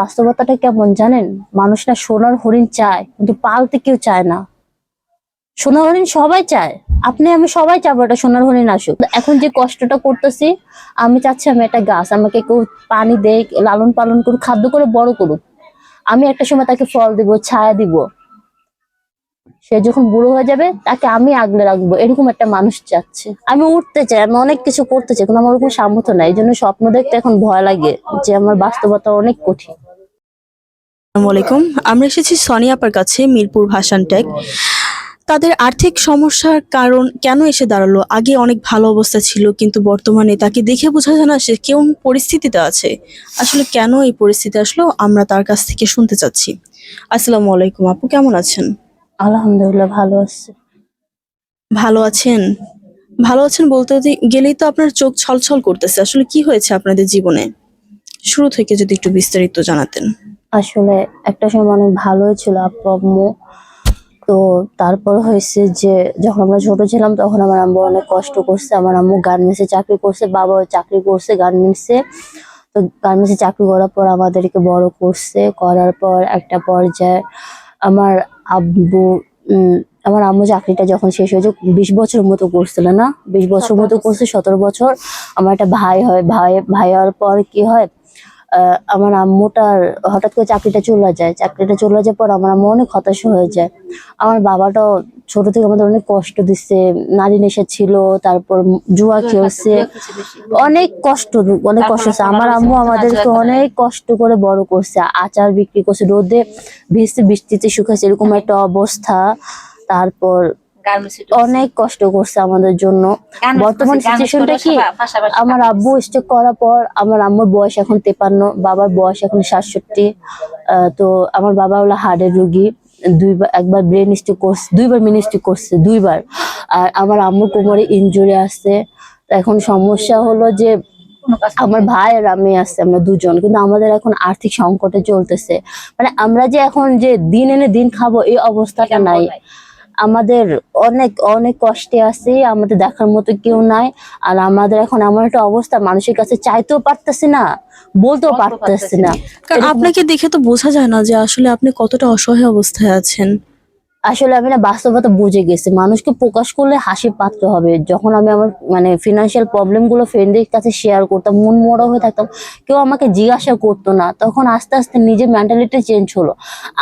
বাস্তবতাটা কেমন জানেন? মানুষ না সোনার হরিণ চায়, কিন্তু পালতে কেউ চায় না। সোনার হরিণ সবাই চায়। আপনি, আমি সবাই চাবো এটা সোনার হরিণ আসুক। এখন যে কষ্টটা করতেছি, আমি চাচ্ছি আমি একটা গাছ, আমাকে কেউ পানি দেয় লালন পালন করুক, খাদ্য করে বড় করুক। আমি একটা সময় তাকে ফল দিব, ছায়া দিব। সে যখন বুড়ো হয়ে যাবে, তাকে আমি আগলে রাখব। এরকম একটা মানুষ চাচ্ছে। আমি উঠতে চাই, আমি অনেক কিছু করতে চাই, কিন্তু আমার ওরকম সামর্থ্য নাই। এই জন্য স্বপ্ন দেখতে এখন ভয় লাগে যে আমার বাস্তবতা অনেক কঠিন। আলাইকুম আমরা এসেছি সনি আপার কাছে, মিরপুর ভাসান টেক তাদের আর্থিক সমস্যার কারণ কেন এসে দাঁড়াল? আগে অনেক ভালো অবস্থা ছিল, কিন্তু বর্তমানে তাকে দেখে বোঝা যায় না সে কেমন পরিস্থিতিতে আছে। আসলে কেন এই পরিস্থিতি আসলো, আমরা তার কাছ থেকে শুনতে চাচ্ছি। আসসালামু আলাইকুম আপু, কেমন আছেন? আলহামদুলিল্লাহ ভালো আছে। ভালো আছেন? ভালো আছেন বলতে গেলেই তো আপনার চোখ ছলছল করতেছে। আসলে কি হয়েছে আপনাদের জীবনে? শুরু থেকে যদি একটু বিস্তারিত জানাতেন। আসলে একটা সময় অনেক ভালোই ছিল আপু আম্মু। তো তারপর হয়েছে যে যখন আমরা ছোট ছিলাম তখন আমার আম্মু অনেক কষ্ট করছে। আমার আম্মু গার্মেন্টসে চাকরি করছে বাবাও চাকরি করছে গার্মেন্টসে। তো গার্মেন্টসে চাকরি করার পর আমাদেরকে বড় করছে। করার পর একটা পর্যায়ে আমার আব্বু আমার আম্মু চাকরিটা যখন শেষ হয়েছে বিশ বছর মতো করছিল না? বিশ বছর মতো করছে সতেরো বছর। আমার একটা ভাই হয় ভাই ভাই হওয়ার পর কি হয় আমার আম্মুটার হঠাৎ করে চাকরিটা চলে যায়। চাকরিটা চলে যাওয়ার পর আমার আম্মু অনেক হতাশ হয়ে যায়। আমার বাবাটাও ছোট থেকে আমাদের অনেক কষ্ট দিচ্ছে নারী নেশা ছিল তারপর জুয়া খেলছে। অনেক কষ্ট অনেক কষ্ট হচ্ছে। আমার আম্মু আমাদেরকে অনেক কষ্ট করে বড় করছে। আচার বিক্রি করছে রোদে ভিজতে বৃষ্টিতে শুকাচ্ছে এরকম একটা অবস্থা। তারপর অনেক কষ্ট করছে আমাদের জন্য। বর্তমান সিচুয়েশনটা কি আমার আব্বু স্ট্রোক করার পর আমার আম্মুর বয়স এখন তেপান্ন বাবার বয়স এখন সাতষট্টি। আহ, তো আমার বাবা হলো হার্টের রুগী। দুইবার একবার ব্রেন স্ট্রোক করছে দুইবার মিনি স্ট্রোক করছে দুইবার। আর আমার আম্মুর কোমরে ইঞ্জুরি আছে। এখন সমস্যা হলো যে আমার ভাই আর আমি আছে আমরা দুজন। কিন্তু আমাদের এখন আর্থিক সংকটে চলতেছে। মানে আমরা যে এখন যে দিন এনে দিন খাব এই অবস্থাটা নাই। আমাদের অনেক অনেক কষ্টে আছি আমাদের দেখার মতো কেউ নাই আর আমাদের এখন এমন একটা অবস্থা মানুষের কাছে চাইতেও পারতেছি না বলতেও পারতেছি না। কারণ আপনাকে দেখে তো বোঝা যায় না যে আসলে আপনি কতটা অসহায় অবস্থায় আছেন। আসলে আমি না বাস্তবতা বুঝে গেছি। মানুষকে প্রকাশ করলে হাসি পাত্র হবে। যখন আমি আমার মানে ফিনান্সিয়াল প্রবলেমগুলো ফ্রেন্ডের কাছে শেয়ার করতাম, মন মরা হয়ে থাকতাম, কেউ আমাকে জিজ্ঞাসা করতো না। তখন আস্তে আস্তে নিজের মেন্টালিটি চেঞ্জ হলো।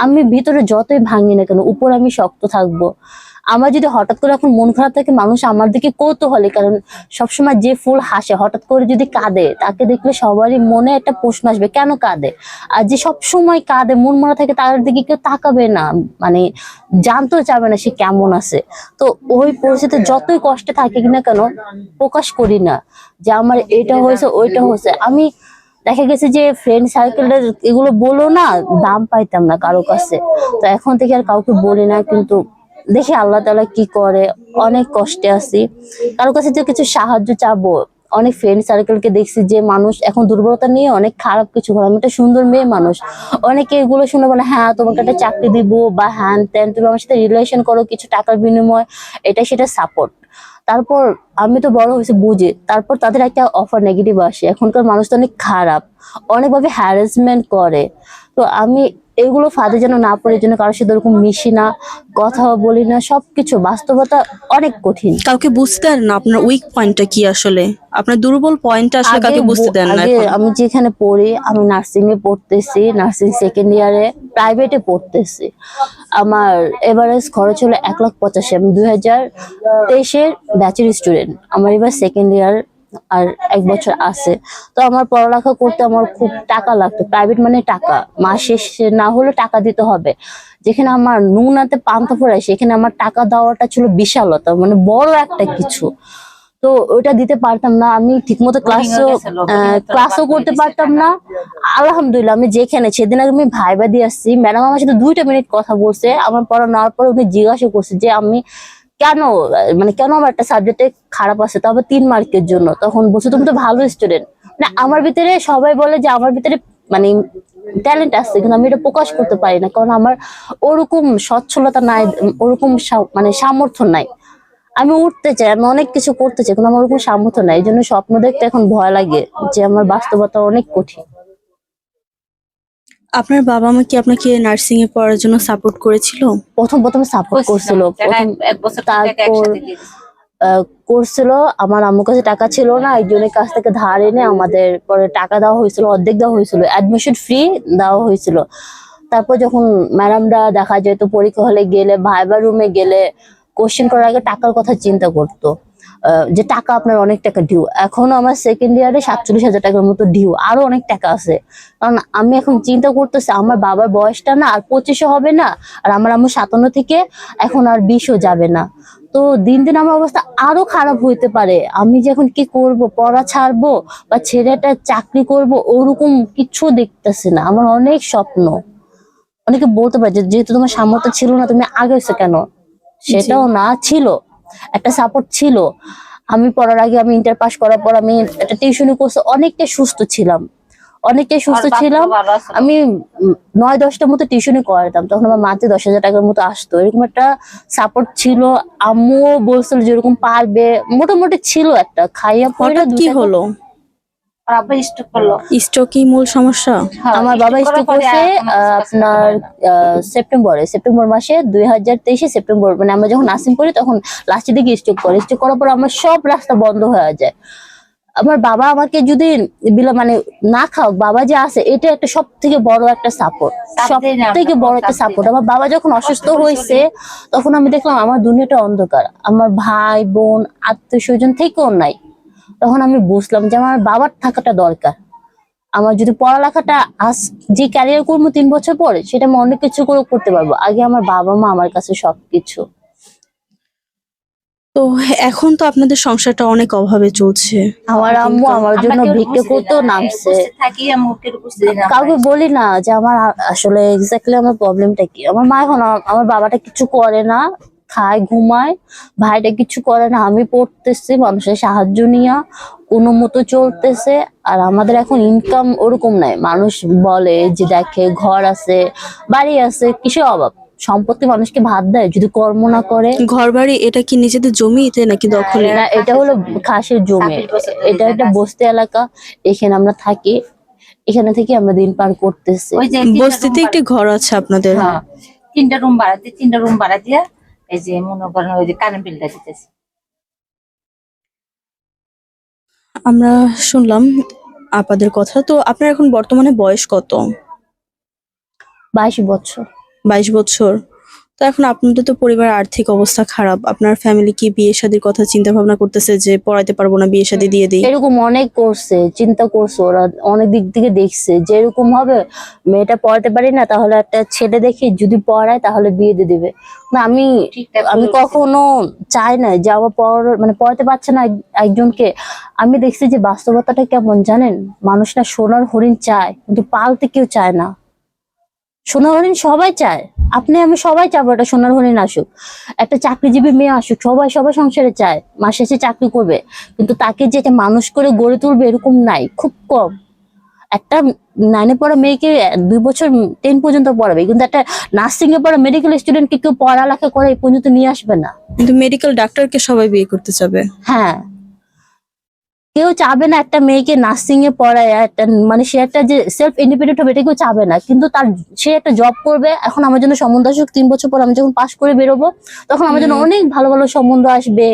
আমি ভিতরে যতই ভাঙি না কেন, উপর আমি শক্ত থাকব। আমার যদি হঠাৎ করে এখন মন খারাপ থাকে, মানুষ আমার দিকে কৌতূহলী, কারণ সবসময় যে ফুল হাসে, হঠাৎ করে যদি কাঁদে, তাকে দেখলে সবারই মনে একটা প্রশ্ন আসবে, কেন কাঁদে? আর যে সবসময় কাঁদে, মন মরা থাকে, তার দিকে কেউ তাকাবে না মানে জানতেও চাবে না সে কেমন আছে। তো ওই পরিস্থিতি যতই কষ্টে থাকে কিনা কেন, প্রকাশ করি না যে আমার এটা হয়েছে, ওইটা হয়েছে। আমি দেখা গেছে যে ফ্রেন্ড সার্কেলের এগুলো বলো না, দাম পাইতাম না কারও কাছে। তো এখন থেকে আর কাউকে বলি না, কিন্তু দেখি আল্লাহ তালা কি করে? অনেক কষ্টে আছি। কারোর কাছে তো কিছু সাহায্য চাবো। অনেক ফ্রেন্ড সার্কেলকে দেখছি যে মানুষ এখন দুর্বলতা নিয়ে অনেক খারাপ কিছু করে। আমি একটা সুন্দর মেয়ে মানুষ। অনেকে এগুলো শুনে বলে হ্যাঁ তোমাকে একটা চাকরি দিব বা হ্যান ত্যান, তুমি আমার সাথে রিলেশন করো, কিছু টাকার বিনিময়। এটা সেটা সাপোর্ট তারপর আমি তো বড় হয়েছে বুঝি তারপর তাদের একটা অফার নেগেটিভ আসে। এখনকার মানুষ তো অনেক খারাপ অনেকভাবে হ্যারাসমেন্ট করে। তো আমি এগুলো ফাঁদে যেন না পড়ে জন্য কারোর সাথে ওরকম মিশি না কথা বলি না সবকিছু বাস্তবতা অনেক কঠিন। কাউকে বুঝতে দেন না আপনার উইক পয়েন্টটা কি আসলে? আপনার দুর্বল পয়েন্টটা আসলে কাউকে বুঝতে দেন না আমি যেখানে পড়ি আমি নার্সিং এ পড়তেছি নার্সিং সেকেন্ড ইয়ারে প্রাইভেটে পড়তেছি। আমার এভারেজ খরচ হলো এক লাখ পঁচাশি, আমি দুই হাজার তেইশের ব্যাচের স্টুডেন্ট আমার এবার সেকেন্ড ইয়ার আর এক বছর আছে। তো আমার পড়ালেখা করতে আমার খুব টাকা লাগতো প্রাইভেট মানে টাকা। মাস শেষে না হলে টাকা দিতে হবে। যেখানে আমার নুনাতে পান্তা পড়ায়, সেখানে আমার টাকা দেওয়াটা ছিল বিশালতা মানে বড় একটা কিছু। তো ওটা দিতে পারতাম না আমি ঠিকমতো ক্লাসও ক্লাসও করতে পারতাম না। আলহামদুলিল্লাহ আমি যেখানে সেদিন আমি ভাইবা দিয়ে আসছি ম্যাডাম আমার সাথে দুইটা মিনিট কথা বলছে আমার পড়া নেওয়ার পরে উনি জিজ্ঞাসা করছে যে আমি কেন মানে কেন আমার একটা সাবজেক্টে খারাপ আছে তবে তিন মার্কের জন্য। তখন বলছে তুমি তো ভালো স্টুডেন্ট মানে আমার ভিতরে সবাই বলে যে আমার ভিতরে মানে ট্যালেন্ট আছে কিন্তু আমি এটা প্রকাশ করতে পারি না কারণ আমার ওরকম সচ্ছলতা নাই ওরকম মানে সামর্থ্য নাই। আমি উঠতে চাই আমি অনেক কিছু করতে চাই কিন্তু আমার ওরকম সামর্থ্য নাই এই জন্য স্বপ্ন দেখতে এখন ভয় লাগে যে আমার বাস্তবতা অনেক কঠিন। আপনার বাবা মা কি আপনাকে নার্সিং এ পড়ার জন্য সাপোর্ট করেছিল? প্রথম প্রথম সাপোর্ট করছিল প্রথম এক বছর তারপর করছিল আমার আম্মুর কাছে টাকা ছিল না একজনের কাছ থেকে ধার এনে আমাদের পরে টাকা দেওয়া হয়েছিল অর্ধেক দেওয়া হয়েছিল অ্যাডমিশন ফ্রি দেওয়া হয়েছিল। তারপর যখন ম্যাডামরা দেখা যেত পরীক্ষা হলে গেলে ভাইবার রুমে গেলে কোশ্চেন করার আগে টাকার কথা চিন্তা করতো। যে টাকা আপনার অনেক টাকা ডিউ এখনও আমার সেকেন্ড ইয়ারে সাতচল্লিশ হাজার টাকার মতো ডিউ আরও অনেক টাকা আছে। কারণ আমি এখন চিন্তা করতেছি, আমার বাবার বয়সটা না আর পঁচিশও হবে না, আর আমার আমার সাতান্ন থেকে এখন আর বিশও যাবে না। তো দিন দিন আমার অবস্থা আরও খারাপ হইতে পারে। আমি যে এখন কি করব, পড়া ছাড়বো বা ছেলেটা চাকরি করব, ওরকম কিছু দেখতেছি না। আমার অনেক স্বপ্ন। অনেকে বলতে পারে যেহেতু তোমার সামর্থ্য ছিল না, তুমি আগে হয়েছে কেন? সেটাও না ছিল। একটা সাপোর্ট ছিল। আমি পড়ার আগে আমি ইন্টার পাস করার পর আমি একটা টিউশনি কোর্সে অনেকটা সুস্থ ছিলাম। অনেকটাই সুস্থ ছিলাম। আমি নয় দশটার মতো টিউশনি করাতাম তখন আমার মাত্র দশ হাজার টাকার মতো আসতো। এরকম একটা সাপোর্ট ছিল। আম্মুও বলছিল যেরকম পারবে। মোটামুটি ছিল একটা। খাইয়া পড়ে কি হলো? আর আব্বা স্টক করল। স্ট্রোকই মূল সমস্যা? হ্যাঁ, আমার বাবা স্ট্রোক আপনার সেপ্টেম্বরে সেপ্টেম্বর মাসে দুই হাজার তেইশে সেপ্টেম্বর মানে আমরা যখন করি তখন লাস্টের দিকে স্ট্রোক করে। স্ট্রোক করার পর আমার সব রাস্তা বন্ধ হয়ে যায়। আমার বাবা আমাকে যদি মানে না খাওক বাবা যে আছে এটা একটা সব থেকে বড় একটা সাপোর্ট সব থেকে বড় একটা সাপোর্ট আমার বাবা যখন অসুস্থ হয়েছে তখন আমি দেখলাম আমার দুনিয়াটা অন্ধকার। আমার ভাই বোন আত্মীয় স্বজন থেকেও নাই। তখন আমি বুঝলাম যে আমার বাবার থাকাটা দরকার। আমার যদি পড়ালেখাটা আজ যে ক্যারিয়ার করব তিন বছর পরে সেটা আমি অনেক কিছু করে করতে পারব। আগে আমার বাবা মা আমার কাছে সবকিছু। তো এখন তো আপনাদের সংসারটা অনেক অভাবে চলছে। আমার আম্মু আমার জন্য ভিক্ষে করতেও নামছে। কাউকে বলি না যে আমার আসলে এক্স্যাক্টলি আমার প্রবলেমটা কি? আমার মা এখন আমার বাবাটা কিছু করে না। খায় ঘুমায়। ভাইটা কিছু করে না আমি পড়তেছি মানুষের সাহায্য নিয়া কোনো মতো চলতেছে। আর আমাদের এখন ইনকাম ওরকম নাই। মানুষ বলে যে দেখে ঘর আছে বাড়ি আছে কিসের অভাব? সম্পত্তি মানুষকে ভাত দেয় যদি কর্ম না করে। ঘর বাড়ি এটা কি নিজেদের জমিতে নাকি দখলে? না এটা হলো খাসের জমি। এটা একটা বস্তি এলাকা এখানে আমরা থাকি। এখানে থেকে আমরা দিন পার করতেছি। ওই যে তিনটা বস্তিতে একটি ঘর আছে আপনাদের? হ্যাঁ, তিনটা রুম ভাড়া দিয়ে তিনটা রুম ভাড়া দিয়ে এই যে মনে করেন ওই যে কারেন্ট বিলটা দিতেছে। আমরা শুনলাম আপাদের কথা। তো আপনার এখন বর্তমানে বয়স কত? বাইশ বছর। বাইশ বছর। তো এখন আপনাদের তো পরিবারের আর্থিক অবস্থা খারাপ। আপনার ফ্যামিলি কি বিয়ে শাদীর কথা চিন্তা ভাবনা করতেছে যে পড়াইতে পারব না বিয়ে শাদী দিয়ে দিই? এরকম অনেক করছে চিন্তা করছে ওরা অনেক দিক থেকে দেখছে। যে এরকম হবে মেয়েটা পড়াতে পারি না তাহলে একটা ছেলে দেখে যদি পড়ায় তাহলে বিয়ে দিয়ে দেবে। না আমি আমি কখনো চাই না যে আমার পড় মানে পড়াতে পারছে না এক- একজনকে। আমি দেখছি যে বাস্তবতাটা কেমন জানেন? মানুষ না সোনার হরিণ চায় কিন্তু পালতে কেউ চায় না। সোনার হরিণ সবাই চায়। আপনি আমি সবাই চাবো একটা সোনার হরিণ আসুক। একটা চাকরিজীবী মেয়ে আসুক সবাই সবাই সংসারে চায় মাস শেষে চাকরি করবে। কিন্তু তাকে যেটা মানুষ করে গড়ে তুলবে এরকম নাই খুব কম। একটা নাইনে পড়া মেয়েকে দুই বছর টেন পর্যন্ত পড়াবে কিন্তু একটা নার্সিং এ পড়া মেডিকেল স্টুডেন্টকে কেউ পড়ালেখা করে এই পর্যন্ত নিয়ে আসবে না। কিন্তু মেডিকেল ডাক্তারকে সবাই বিয়ে করতে চাবে। হ্যাঁ। কেউ চাবে না একটা মেয়েকে নার্সিং এ পড়ায় একটা মানে সে একটা যে সেলফ ইন্ডিপেন্ডেন্ট হবে এটা কেউ চাবে না। কিন্তু তার সে একটা জব করবে এখন আমার জন্য সম্বন্ধ আসুক তিন বছর পর আমি যখন পাশ করে বেরোবো তখন আমার জন্য অনেক ভালো ভালো সম্বন্ধ আসবে।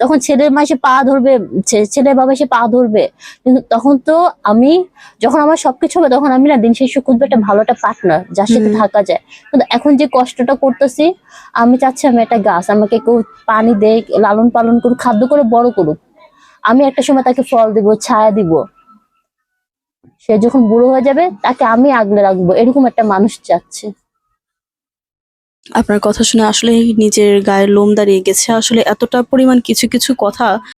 তখন ছেলের মা সে পা ধরবে ছেলের বাবা সে পা ধরবে। কিন্তু তখন তো আমি যখন আমার সবকিছু হবে তখন আমি না দিন শেষে খুঁজবো একটা ভালো একটা পার্টনার যার সাথে থাকা যায়। কিন্তু এখন যে কষ্টটা করতেছি আমি চাচ্ছি আমি একটা গাছ আমাকে কেউ পানি দেয় লালন পালন করুক খাদ্য করে বড় করুক। আমি একটা সময় তাকে ফল দিব, ছায়া দিব। সে যখন বুড়ো হয়ে যাবে, তাকে আমি আগলে রাখব। এরকম একটা মানুষ চাচ্ছে। আপনার কথা শুনে আসলে নিজের গায়ের লোম দাঁড়িয়ে গেছে। আসলে এতটা পরিমাণ কিছু কিছু কথা